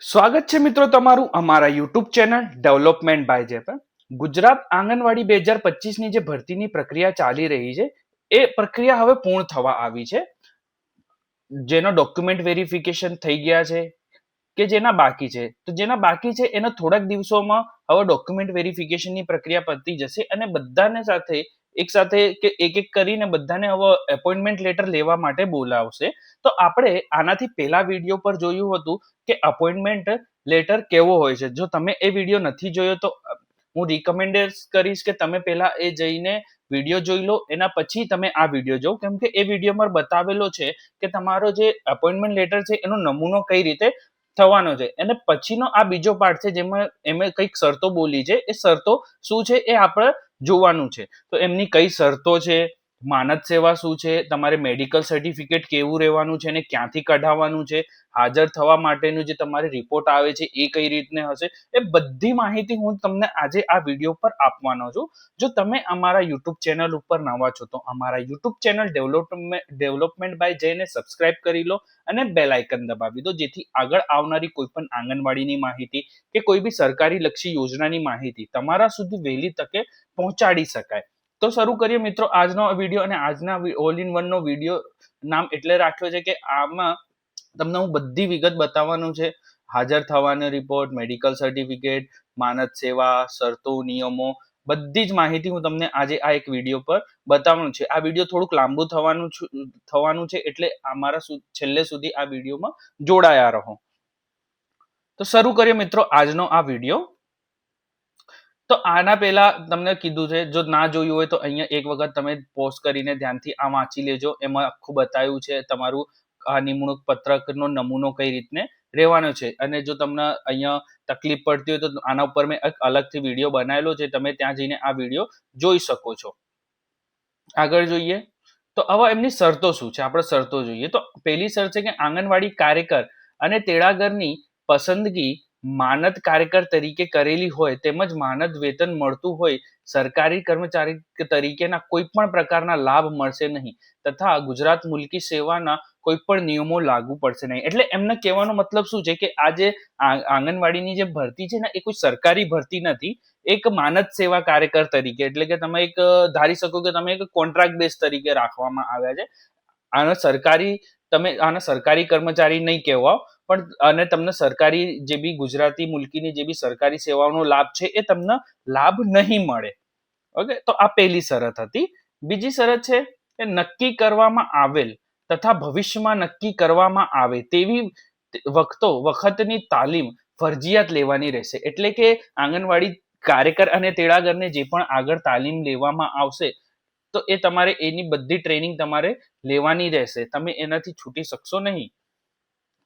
સ્વાગત છે મિત્રો તમારું અમારા યુટ્યુબ ચેનલ ડેવલપમેન્ટ બાય જે પર ગુજરાત આંગણવાડી બે હજાર પચીસની જે ભરતીની પ્રક્રિયા ચાલી રહી છે, એ પ્રક્રિયા હવે પૂર્ણ થવા આવી છે. જેનો ડોક્યુમેન્ટ વેરિફિકેશન થઈ ગયા છે કે જેના બાકી છે. તો જેના બાકી છે, એના થોડાક દિવસોમાં હવે ડોક્યુમેન્ટ વેરિફિકેશનની પ્રક્રિયા પતી જશે અને બધાને સાથે એક સાથે કે એક એક કરીને બધાને હવે એપોઇન્ટમેન્ટ લેટર લેવા માટે બોલાવશે. તો આપણે આનાથી પહેલા વીડિયો પર જોયું હતું કે અપોઇન્ટમેન્ટ લેટર કેવો હોય છે. જો તમે એ વીડિયો નથી જોયો તો હું રિકમેન્ડ કરીશ કે તમે પહેલા એ જઈને વીડિયો જોઈ લો. એના પછી તમે આ વીડિયો જોવો. કેમ કે એ વિડીયોમાં બતાવેલો છે કે તમારો જે અપોઇન્ટમેન્ટ લેટર છે એનો નમૂનો કઈ રીતે થવાનો છે. અને પછીનો આ બીજો પાર્ટ છે જેમાં એમે કંઈક શરતો બોલી છે. એ શરતો શું છે એ આપણે જોવાનું છે. તો એમની કઈ શરતો છે? માનદ સેવા શું છે? તમારે મેડિકલ સર્ટિફિકેટ કેવું રહેવાનું છે અને ક્યાંથી કઢાવવાનું છે? હાજર થવા માટેનું જે તમારે રિપોર્ટ આવે છે, એ કઈ રીતને હશે? એ બધી માહિતી હું તમને આજે આ વીડિયો પર આપવાનો છું. જો તમે અમારા યુટ્યુબ ચેનલ ઉપર નવા છો, તો અમારા YouTube channel development development by જઈને સબસ્ક્રાઇબ કરી લો અને બેલ આઇકન દબાવી દો, જેથી આગળ આવનારી કોઈ પણ આંગણવાડીની માહિતી કે કોઈ બી સરકારી લક્ષી યોજનાની માહિતી તમારા સુધી વહેલી તકે પહોંચાડી શકાય. તો શરૂ કરીએ મિત્રો આજનો વીડિયો અને આજના ઓલ ઇન વનનો વીડિયો નામ એટલે રાખ્યો છે કે આમાં તમને હું બધી વિગત બતાવવાનું છે. હાજર થવાનો રિપોર્ટ મેડિકલ સર્ટિફિકેટ માનદ સેવા, શરતો, નિયમો, બધી જ માહિતી હું તમને આજે આ એક વીડિયો પર બતાવવાનું છે. આ વીડિયો થોડુંક લાંબુ થવાનું થવાનું છે એટલે અમારા છેલ્લે સુધી આ વિડીયોમાં જોડાયા રહો. તો શરૂ કરીએ મિત્રો આજનો આ વીડિયો તો આના પહેલા તમને કીધું છે, જો ના જોયું હોય તો અહીંયા એક વખત તમે પોસ્ટ કરીને ધ્યાનથી આ વાંચી લેજો. એમાં આખું બતાવ્યું છે તમારું આ નિમણૂક પત્રકનો નમૂનો કઈ રીતને રહેવાનો છે. અને જો તમને અહીંયા તકલીફ પડતી હોય તો આના ઉપર મેં એક અલગથી વીડિયો બનાવેલો છે, તમે ત્યાં જઈને આ વીડિયો જોઈ શકો છો. આગળ જોઈએ. તો હવે એમની શરતો શું છે? આપણે શરતો જોઈએ. તો પહેલી શરત છે કે આંગણવાડી કાર્યકર અને તેડાગરની પસંદગી માનદ કાર્યકર તરીકે કરેલી હોય તેમજ માનદ વેતન મળતું હોય, સરકારી કર્મચારી તરીકેના કોઈ પણ પ્રકારના લાભ મળશે નહીં તથા ગુજરાત મુલકી સેવાના કોઈ પણ નિયમો લાગુ પડશે નહીં. એટલે એમને કહેવાનો મતલબ શું છે કે આ જે આંગણવાડીની જે ભરતી છે ને, એ કોઈ સરકારી ભરતી નથી, એક માનદ સેવા કાર્યકર તરીકે. એટલે કે તમે એક, ધારી શકો કે તમે એક કોન્ટ્રાક્ટ બેઝ તરીકે રાખવામાં આવ્યા છે. આનો સરકારી, તમે આને સરકારી કર્મચારી નહીં કહેવાઓ પણ, અને તમને સરકારી જે બી ગુજરાતી મુલકીની જે બી સરકારી સેવાઓનો લાભ છે, એ તમને લાભ નહીં મળે. ઓકે? તો આ પહેલી શરત હતી. બીજી શરત છે કે નક્કી કરવામાં આવેલ તથા ભવિષ્યમાં નક્કી કરવામાં આવે તેવી વખતો, વખતની તાલીમ ફરજિયાત લેવાની રહેશે. એટલે કે આંગણવાડી કાર્યકર અને તેડાગરને જે પણ આગળ તાલીમ લેવામાં આવશે, તો એ તમારે એની બધી ટ્રેનિંગ તમારે લેવાની રહેશે. તમે એનાથી છૂટી શકશો નહીં.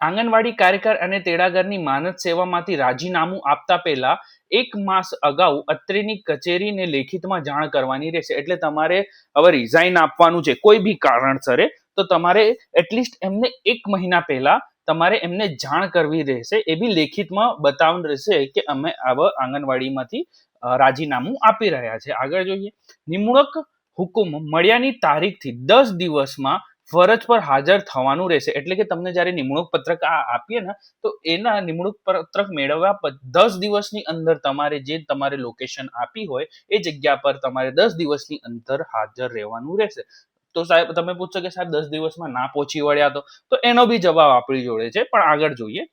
આંગણવાડી કાર્યકર અને તેડાગરની માનદ સેવામાંથી રાજીનામું આપતા પહેલા એક માસ અગાઉ અત્રેની કચેરીને લેખિતમાં જાણ કરવાની રહેશે. એટલે તમારે હવે રિઝાઇન આપવાનું છે કોઈ બી કારણસરે, તો તમારે એટલીસ્ટ એમને એક મહિના પહેલા તમારે એમને જાણ કરવી રહેશે. એ બી લેખિતમાં બતાવવાનું રહેશે કે અમે આવા આંગણવાડીમાંથી રાજીનામું આપી રહ્યા છે. આગળ જોઈએ. નિમણૂક હુકુમ મળ્યાની તારીખથી દસ દિવસમાં ફરજ પર હાજર થવાનું રહેશે. એટલે કે તમને જ્યારે નિમણૂક પત્રક આપીએ ને, તો એના નિમણૂક પત્રક મેળવ્યા દસ દિવસની અંદર તમારે જે તમારે લોકેશન આપી હોય, એ જગ્યા પર તમારે દસ દિવસની અંદર હાજર રહેવાનું રહેશે. તો સાહેબ, તમે પૂછશો કે સાહેબ, દસ દિવસમાં ના પહોંચી વળ્યા તો? તો એનો બી જવાબ આપણી જોડે છે, પણ આગળ જોઈએ.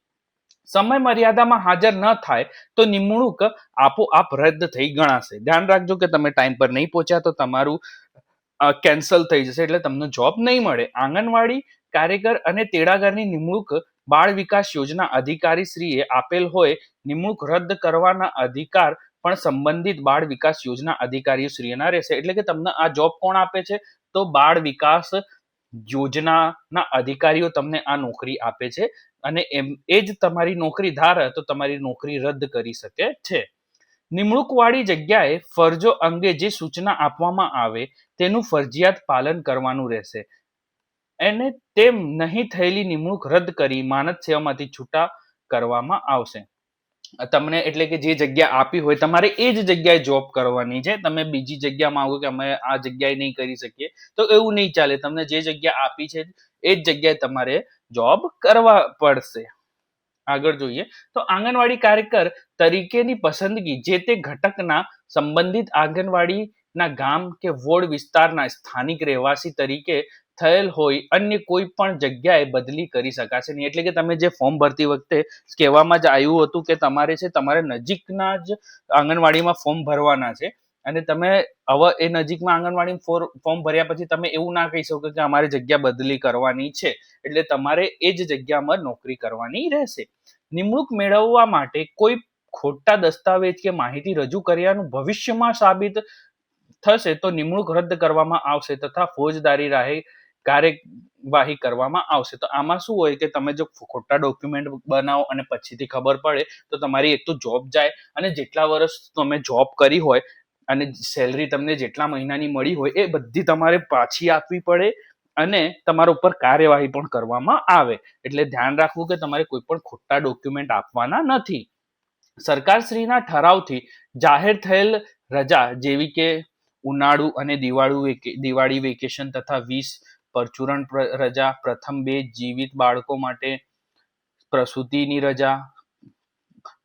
સમય મર્યાદામાં હાજર ન થાય તો નિમણૂક આપોઆપ રદ થઈ ગણાશે. ધ્યાન રાખજો કે તમે ટાઈમ પર નહીં પહોંચ્યા તો તમારું કેન્સલ થઈ જશે એટલે તમને જોબ નહીં મળે. આંગણવાડી કાર્યકર અને તેડાગરની નિમણૂક બાળ વિકાસ યોજના અધિકારી શ્રીએ આપેલ હોય, નિમણૂક રદ કરવાના અધિકાર પણ સંબંધિત બાળ વિકાસ યોજના અધિકારીઓ શ્રીના રહેશે. એટલે કે તમને આ જોબ કોણ આપે છે? તો બાળ વિકાસ યોજનાના અધિકારીઓ તમને આ નોકરી આપે છે અને એમ, એ જ તમારી નોકરી ધારે, તો તમારી નોકરી રદ કરી શકે છે. નિમણૂકવાળી જગ્યાએ ફરજો અંગે જે સૂચના આપવામાં આવે તેનું ફરજિયાત પાલન કરવાનું રહેશે. એને તેમ નહીં થયેલી નિમણૂક રદ કરી માનદ સેવામાંથી છૂટા કરવામાં આવશે. તમને એટલે કે જે જગ્યા આપી હોય તમારે એ જ જગ્યાએ જોબ કરવાની છે. તમે બીજી જગ્યા માંગો કે અમે આ જગ્યાએ નહીં કરી શકીએ, તો એવું નહીં ચાલે. તમને જે જગ્યા આપી છે એ જ જગ્યાએ તમારે જોબ કરવા પડશે. આગળ જોઈએ, તો આંગણવાડી કાર્યકર તરીકેની પસંદગી જે તે ઘટકના સંબંધિત આંગણવાડીના ગામ કે વોર્ડ વિસ્તારના સ્થાનિક રહેવાસી તરીકે થયેલ હોય, અન્ય કોઈ પણ જગ્યાએ બદલી કરી શકાશે નહીં. એટલે કે તમે જે ફોર્મ ભરતી વખતે કહેવામાં જ આવ્યું હતું કે તમારે છે, તમારે નજીકના જ આંગણવાડીમાં ફોર્મ ભરવાના છે અને તમે હવે એ નજીકમાં આંગણવાડી ફોર્મ ભર્યા પછી તમે એવું ના કહી શકો કે અમારે જગ્યા બદલી કરવાની છે. એટલે તમારે એ જ જગ્યામાં નોકરી કરવાની રહેશે. નિમણૂક મેળવવા માટે કોઈ ખોટા દસ્તાવેજ કે માહિતી રજૂ કર્યાનું ભવિષ્યમાં સાબિત થશે તો નિમણૂક રદ કરવામાં આવશે તથા ફોજદારી રાહે કાર્યવાહી કરવામાં આવશે. તો આમાં શું હોય કે તમે જો ખોટા ડોક્યુમેન્ટ બનાવો અને પછીથી ખબર પડે તો તમારી એક તો જોબ જાય અને જેટલા વર્ષ તમે જોબ કરી હોય અને સેલરી તમને જેટલા મહિનાની મળી હોય એ બધી તમારે પાછી આપવી પડે અને તમારા ઉપર કાર્યવાહી પણ કરવામાં આવે. એટલે ધ્યાન રાખવું કે તમારે કોઈ પણ ખોટા ડોક્યુમેન્ટ આપવાના નથી. સરકારશ્રીના ઠરાવથી જાહેર થયેલ રજા જેવી કે ઉનાળુ અને દિવાળુ દિવાળી વેકેશન તથા વીસ પરચુરણ રજા, પ્રથમ બે જીવિત બાળકો માટે પ્રસૂતિની રજા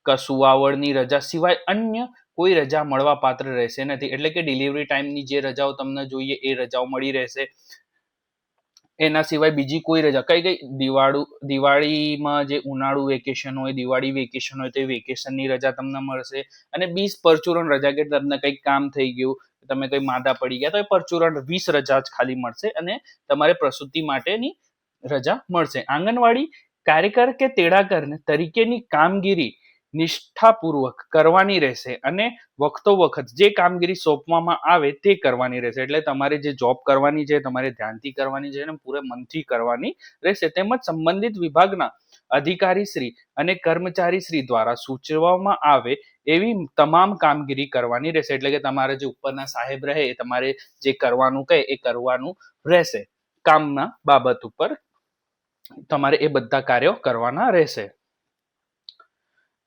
કસુવાવળની રજા સિવાય અન્ય કોઈ રજા મળવા પાત્ર રહેશે નથી. એટલે કે ડિલિવરી ટાઈમની જે રજાઓ તમને જોઈએ એ રજાઓ મળી રહેશે. એના સિવાય બીજી કોઈ રજા, કઈ કઈ, દિવાળુ, દિવાળીમાં જે ઉનાળુ વેકેશન હોય, દિવાળી વેકેશન હોય, તો વેકેશનની રજા તમને મળશે. અને બીસ પરચુરણ રજા કે તમને કંઈક કામ થઈ ગયું, તમે કંઈ માદા પડી ગયા, તો એ પરચુરણ વીસ રજા જ ખાલી મળશે અને તમારે પ્રસૂતિ માટેની રજા મળશે. આંગણવાડી કાર્યકર કે તેડાગર તરીકેની કામગીરી નિષ્ઠાપૂર્વક કરવાની રહેશે અને વખતો વખત જે કામગીરી સોંપવામાં આવે તે કરવાની રહેશે. એટલે તમારે જે જોબ કરવાની છે, તમારે ધ્યાનથી કરવાની છે અને પૂરે મનથી કરવાની રહેશે. તેમજ સંબંધિત વિભાગના અધિકારી શ્રી અને કર્મચારી શ્રી દ્વારા સૂચવવામાં આવે એવી તમામ કામગીરી કરવાની રહેશે. એટલે કે તમારે જે ઉપરના સાહેબ રહે, એ તમારે જે કરવાનું કહે, એ કરવાનું રહેશે. કામના બાબત ઉપર તમારે એ બધા કાર્યો કરવાના રહેશે.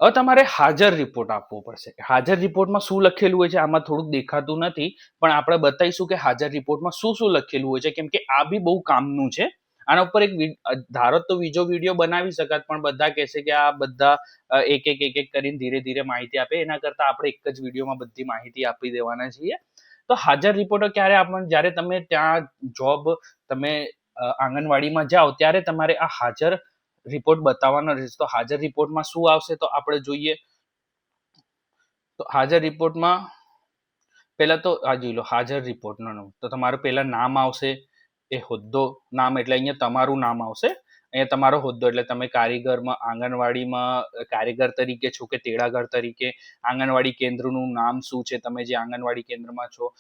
હવે તમારે હાજર રિપોર્ટ આપવો પડશે હાજર રિપોર્ટમાં શું લખેલું હોય છે? આમાં થોડુંક દેખાતું નથી, પણ આપણે બતાવીશું કે હાજર રિપોર્ટમાં શું શું લખેલું હોય છે? કેમ કે આ બી બહુ કામનું છે. આના ઉપર એક ધારો તો બીજો વીડિયો બનાવી શકાત, પણ બધા કહેશે કે આ બધા એક એક એક એક કરીને ધીરે ધીરે માહિતી આપે. એના કરતાં આપણે એક જ વિડીયોમાં બધી માહિતી આપી દેવાના છીએ. તો હાજર રિપોર્ટો ક્યારે આપણને જ્યારે તમે ત્યાં જોબ તમે આંગણવાડીમાં જાઓ, ત્યારે તમારે આ હાજર રિપોર્ટ બતાવવાનો રહેશે. તો હાજર રિપોર્ટમાં શું આવશે તો આપણે જોઈએ. તો હાજર રિપોર્ટમાં પહેલા તો, આ જોઈ લો, હાજર રિપોર્ટનો તો તમારું પહેલા નામ આવશે એ હોદ્દો નામ, એટલે અહીંયા તમારું નામ આવશે અહીંયા તમારો હોદ્દો, એટલે તમે કારીગરમાં, આંગણવાડીમાં કારીગર તરીકે છો કે તેડાગર તરીકે, આંગણવાડી કેન્દ્રનું નામ શું છે? તમે જે આંગણવાડી કેન્દ્રમાં છો,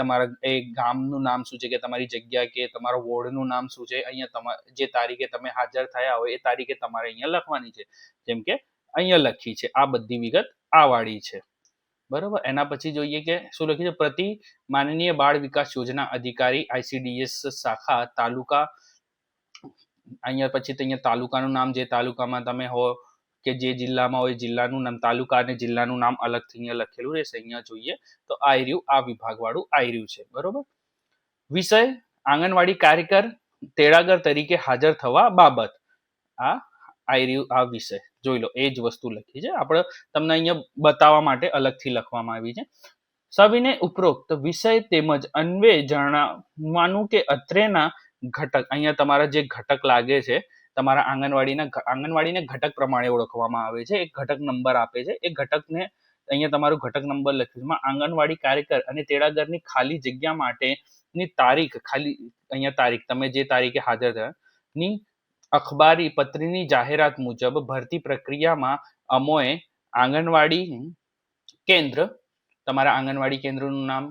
તમારા એ ગામનું નામ શું છે કે તમારી જગ્યા કે તમારો વોર્ડનું નામ શું છે? અહીંયા તમારે જે તારીખે તમે હાજર થયા હોય એ તારીખે તમારે અહીંયા લખવાની છે. જેમ કે અહીંયા લખી છે, આ બધી વિગત આ વાળી છે. બરોબર? એના પછી જોઈએ કે શું લખ્યું છે? પ્રતિ માનનીય બાળ વિકાસ યોજના અધિકારી આઈસીડીએસ શાખા તાલુકા અહીંયા પછી અહીંયા તાલુકાનું નામ જે તાલુકામાં તમે હો કે જે જિલ્લામાં હોય જિલ્લાનું નામ, તાલુકા અને જિલ્લાનું નામ અલગથી અહીંયા લખેલું રહેશે, અહીંયા જોઈએ તો આ રહ્યું આ વિભાગવાળું આ છે, બરોબર? વિષય, આંગણવાડી કાર્યકર, તેડાગર તરીકે હાજર થવા બાબત. આ આ રહ્યું આ વિષય, જોઈ લો, એ જ વસ્તુ લખી છે. આપણે તમને અહીંયા બતાવવા માટે અલગથી લખવામાં આવી છે. સવિને ઉપરોક્ત વિષય તેમજ અન્વે જણાવવાનું કે અત્રેના ઘટક, અહીંયા તમારા જે ઘટક લાગે છે, તમારા આંગણવાડીના આંગણવાડીને ઘટક પ્રમાણે ઓળખવામાં આવે છે. એક ઘટક નંબર આપે છે. એ ઘટકને અહીંયા તમારું ઘટક નંબર લખ્યું છે. આંગણવાડી કાર્યકર અને તેડાગરની ખાલી જગ્યા માટેની તારીખ, ખાલી અહીંયા તારીખ, તમે જે તારીખે હાજર થયા, ની અખબારી પત્રીની જાહેરાત મુજબ ભરતી પ્રક્રિયામાં અમોએ આંગણવાડી કેન્દ્ર, તમારા આંગણવાડી કેન્દ્રનું નામ,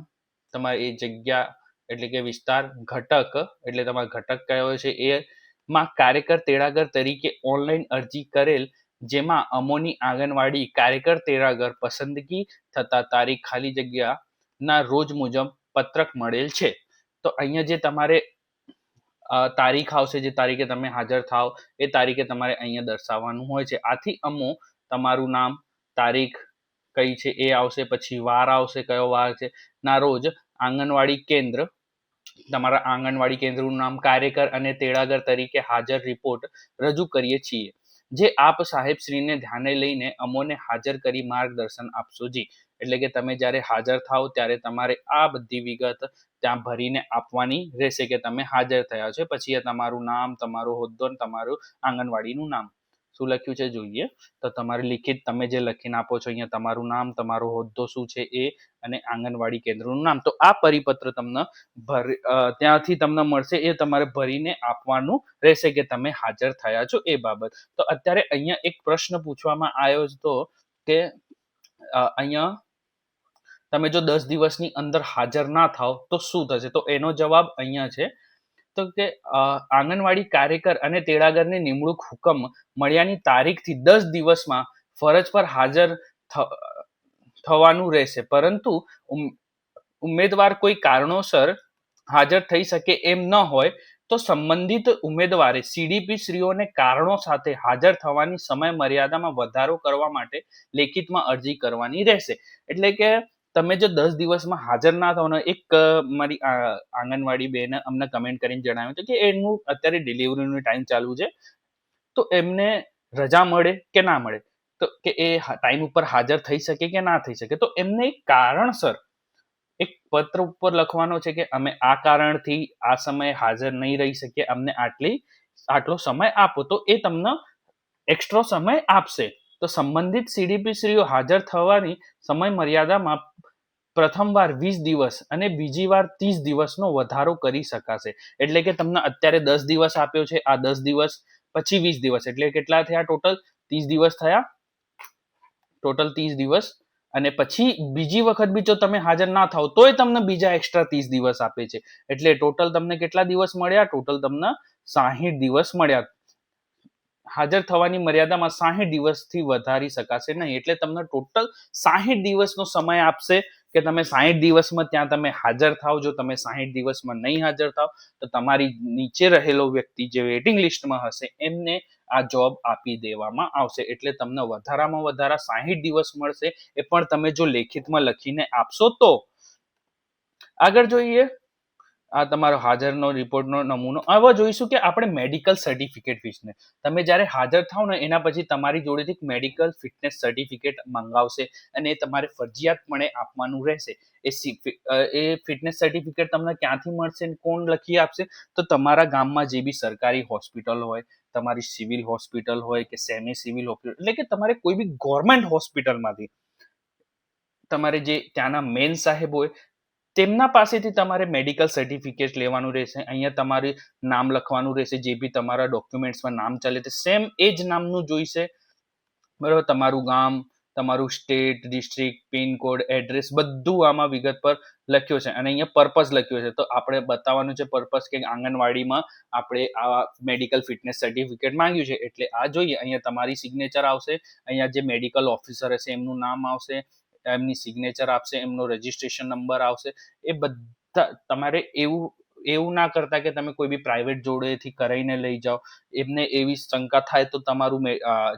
તમારી એ જગ્યા એટલે કે વિસ્તાર ઘટક, એટલે તમારો ઘટક કયો છે એ માં કાર્યકર તેડાગર તરીકે ઓનલાઈન અરજી કરેલ, જેમાં અમોની આંગણવાડી કાર્યકર તેડાગર પસંદગી થતા તારીખ ખાલી જગ્યા ના રોજ મુજબ પત્રક મળેલ છે. તો અહીંયા જે તમારે તારીખ આવશે, જે તારીખે તમે હાજર થાવ, એ તારીખે તમારે અહીંયા દર્શાવવાનું હોય છે. આથી અમો તમારું નામ, તારીખ કઈ છે એ આવશે, પછી વાર આવશે, કયો વાર છે, ના રોજ આંગણવાડી કેન્દ્ર તમારા આંગણવાડી કેન્દ્રનું નામ કાર્યકર અને તેડાગર તરીકે હાજર રિપોર્ટ રજૂ કરીએ છીએ. જે આપ સાહેબશ્રીને ધ્યાને લઈને અમોને હાજર કરી માર્ગદર્શન આપશો જી. એટલે કે તમે જ્યારે હાજર થાઓ ત્યારે તમારે આ બધી વિગત ત્યાં ભરીને આપવાની રહેશે કે તમે હાજર થયા છો. પછી તમારું નામ, તમારો હોદ્દો તમારું આંગણવાડીનું નામ. શું લખ્યું છે જોઈએ? તો તમારે લિખિત તમે જે લખીને આપો છો અહીંયા તમારું નામ, તમારો હોદ્દો શું છે એ અને આંગણવાડી કેન્દ્રનું નામ. તો આ પરિપત્ર તમને ભર ત્યાંથી તમને મળશે, એ તમારે ભરીને આપવાનું રહેશે કે તમે હાજર થયા છો એ બાબત. તો અત્યારે અહીંયા એક પ્રશ્ન પૂછવામાં આવ્યો હતો કે અહીંયા તમે જો દસ દિવસની અંદર હાજર ના થાવ તો શું થશે? તો એનો જવાબ અહીંયા છે તો કે આંગણવાડી કાર્યકર અને તેડાગરની નિમણૂક હુકમ મળ્યાની તારીખથી દસ દિવસમાં ફરજ પર હાજર થવાનું રહેશે. પરંતુ ઉમેદવાર કોઈ કારણોસર હાજર થઈ શકે એમ ન હોય, તો સંબંધિત ઉમેદવારે સીડીપી શ્રીઓને કારણો સાથે હાજર થવાની સમય મર્યાદામાં વધારો કરવા માટે લેખિતમાં અરજી કરવાની રહેશે. એટલે કે તમે જો દસ દિવસમાં હાજર ના થાવ એક મારી આંગણવાડી બેને અમને કમેન્ટ કરીને જણાવ્યું હતું કે એનું અત્યારે ડિલિવરીનો ટાઈમ ચાલુ છે. તો એમને રજા મળે કે ના મળે? તો કે એ ટાઈમ ઉપર હાજર થઈ શકે કે ના થઈ શકે? તો એમને એક કારણસર એક પત્ર ઉપર લખવાનો છે કે અમે આ કારણથી આ સમયે હાજર નહીં રહી શકીએ, અમને આટલી, આટલો સમય આપો. તો એ તમને એક્સ્ટ્રો સમય આપશે. તો સંબંધિત સીડીપી શ્રીઓ હાજર થવાની સમય મર્યાદામાં પ્રથમવાર વીસ દિવસ અને બીજી વાર ત્રીસ દિવસનો વધારો કરી શકાશે. એટલે કે તમને અત્યારે દસ દિવસ આપ્યો છે, આ દસ દિવસ, પછી વીસ દિવસ. એટલે કેટલા થયા ટોટલ? ત્રીસ દિવસ થયા. ટોટલ ત્રીસ દિવસ. અને પછી બીજી વખત બી જો તમે હાજર ના થાવ, તોય તમને બીજા એક્સ્ટ્રા ત્રીસ દિવસ આપે છે. એટલે ટોટલ તમને કેટલા દિવસ મળ્યા? ટોટલ તમને સાહીઠ દિવસ મળ્યા. હાજર થવાની મર્યાદામાં સાહીઠ દિવસથી વધારી શકાશે નહીં. એટલે તમને ટોટલ સાહીઠ દિવસનો સમય આપશે કે તમે સાહીઠ દિવસમાં ત્યાં તમે હાજર થાવ જો તમે સાહીઠ દિવસમાં નહીં હાજર થાવ તો તમારી નીચે રહેલો વ્યક્તિ જે વેઇટિંગ લિસ્ટમાં હશે, એમને આ જોબ આપી દેવામાં આવશે. એટલે તમને વધારામાં વધારા સાહીઠ દિવસ મળશે. એ પણ તમે જો લેખિતમાં લખીને આપશો તો આગળ જોઈએ. આ તમારો હાજરનો, રિપોર્ટનો નમૂનો. હવે જોઈશું કે આપણે મેડિકલ સર્ટિફિકેટ વિશે તમે જ્યારે હાજર થાવ ને, એના પછી તમારી જોડેથી મેડિકલ ફિટનેસ સર્ટિફિકેટ મંગાવશે અને એ તમારે ફરજિયાતપણે આપવાનું રહેશે. એ એ ફિટનેસ સર્ટિફિકેટ તમને ક્યાંથી મળશે કોણ લખી આપશે? તો તમારા ગામમાં જે બી સરકારી હોસ્પિટલ હોય, તમારી સિવિલ હોસ્પિટલ હોય કે સેમી સિવિલ હોસ્પિટલ, એટલે કે તમારે કોઈ બી ગવર્મેન્ટ હોસ્પિટલમાંથી, તમારે જે ત્યાંના મેન સાહેબ હોય તેમના પાસેથી તમારે મેડિકલ સર્ટિફિકેટ લેવાનું રહેશે, અહીંયા તમારે નામ લખવાનું રહેશે, જે બી તમારા ડોક્યુમેન્ટ્સમાં નામ ચાલે તે સેમ એ જ નામનું જોઈશે. બરાબર? તમારું ગામ, તમારું સ્ટેટ ડિસ્ટ્રિક્ટ પિનકોડ એડ્રેસ બધું આમાં વિગત પર લખ્યો છે અને અહીંયા પર્પઝ લખ્યો છે. તો આપણે બતાવવાનું છે પર્પઝ કે આંગણવાડીમાં આપણે આ મેડિકલ ફિટનેસ સર્ટિફિકેટ માંગ્યું છે. એટલે આ જોઈએ, અહીંયા તમારી સિગ્નેચર આવશે. અહીંયા જે મેડિકલ ઓફિસર હશે, એમનું નામ આવશે. એમની સિગ્નેચર આપશે, એમનો રજિસ્ટ્રેશન નંબર આવશે. એ બધા, તમારે એવું એવું ના કરતા કે તમે કોઈ બી પ્રાઇવેટ જોડેથી કરાવીને લઈ જાઓ. એમને એવી શંકા થાય તો તમારું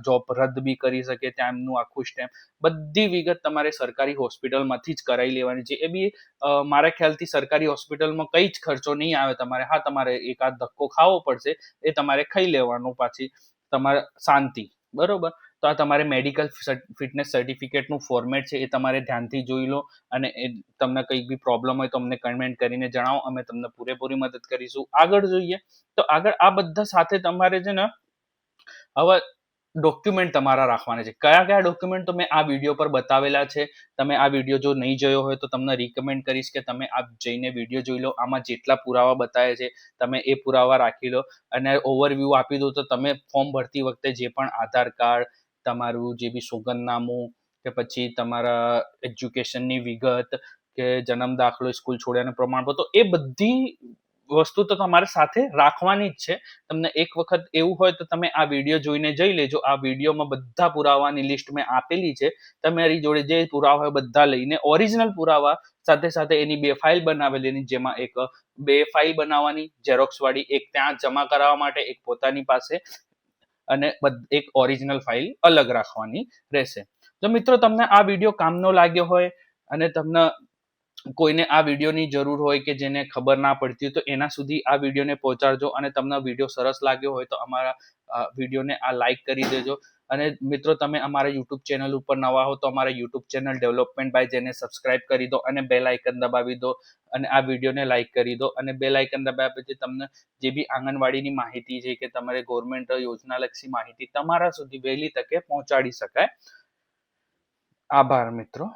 જોબ રદ બી કરી શકે ત્યાં એમનું આખું સ્ટેમ્પ બધી વિગત તમારે સરકારી હોસ્પિટલમાંથી જ કરાવી લેવાની. છે એ બી મારા ખ્યાલથી સરકારી હોસ્પિટલમાં કંઈ જ ખર્ચો નહીં આવે તમારે. હા, તમારે એકાદ ધક્કો ખાવો પડશે, એ તમારે ખાઈ લેવાનું પાછી તમારે શાંતિ. બરોબર? તો આ તમારે મેડિકલ ફિટનેસ સર્ટિફિકેટનું ફોર્મેટ છે એ તમારે ધ્યાનથી જોઈ લો અને એ તમને કંઈક બી પ્રોબ્લેમ હોય તો અમને કમેન્ટ કરીને જણાવો. અમે તમને પૂરેપૂરી મદદ કરીશું. આગળ જોઈએ તો આગળ આ બધા સાથે તમારે છે ને હવે ડોક્યુમેન્ટ તમારા રાખવાના છે. કયા કયા ડોક્યુમેન્ટ તો મેં આ વીડિયો પર બતાવેલા છે. તમે આ વીડિયો જો નહીં જોયો હોય તો તમને રિકમેન્ડ કરીશ કે તમે આ જઈને વીડિયો જોઈ લો. આમાં જેટલા પુરાવા બતાવે છે તમે એ પુરાવા રાખી લો. અને ઓવરવ્યૂ આપી દો તો તમે ફોર્મ ભરતી વખતે જે પણ આધાર કાર્ડ તમારું જે બી સોગંદનામું કે પછી તમારા એજ્યુકેશનની વિગત કે જન્મ દાખલો સ્કૂલ છોડ્યાનું પ્રમાણપત્ર એ બધી વસ્તુ તો તમારે સાથે રાખવાની જ છે. તમને એક વખત એવું હોય તો તમે આ વીડિયો જોઈને જઈ લેજો. આ વિડીયોમાં બધા પુરાવાની લિસ્ટ મેં આપેલી છે. તમારી જોડે જે પુરાવા હોય બધા લઈને ઓરિજિનલ પુરાવા સાથે સાથે એની બે ફાઇલ બનાવેલી, જેમાં એક બે ફાઇલ બનાવવાની ઝેરોક્સ વાળી, એક ત્યાં જમા કરાવવા માટે, એક પોતાની પાસે અને એક ઓરિજિનલ ફાઇલ અલગ રાખવાની રહેશે. તો મિત્રો, તમને આ વીડિયો કામનો લાગ્યો હોય અને તમને કોઈને આ વિડીયોની જરૂર હોય કે જેને ખબર ના પડતી હોય, તો એના સુધી આ વિડીયોને પહોંચાડજો અને તમને વીડિયો સરસ લાગ્યો હોય તો અમારા વિડીયોને આ લાઈક કરી દેજો. અને મિત્રો, તમે અમારા યુટ્યુબ ચેનલ ઉપર નવા હો તો અમારા યુટ્યુબ ચેનલ ડેવલપમેન્ટ બાય જેને સબસ્ક્રાઇબ કરી દો અને બેલ આઇકન દબાવી દો અને આ વિડીયોને લાઇક કરી દો અને બેલ આઇકન દબાવ્યા પછી તમને જે બી આંગણવાડીની માહિતી છે કે તમારે ગવર્મેન્ટ યોજનાલક્ષી માહિતી તમારા સુધી વહેલી તકે પહોંચાડી શકાય. આભાર મિત્રો.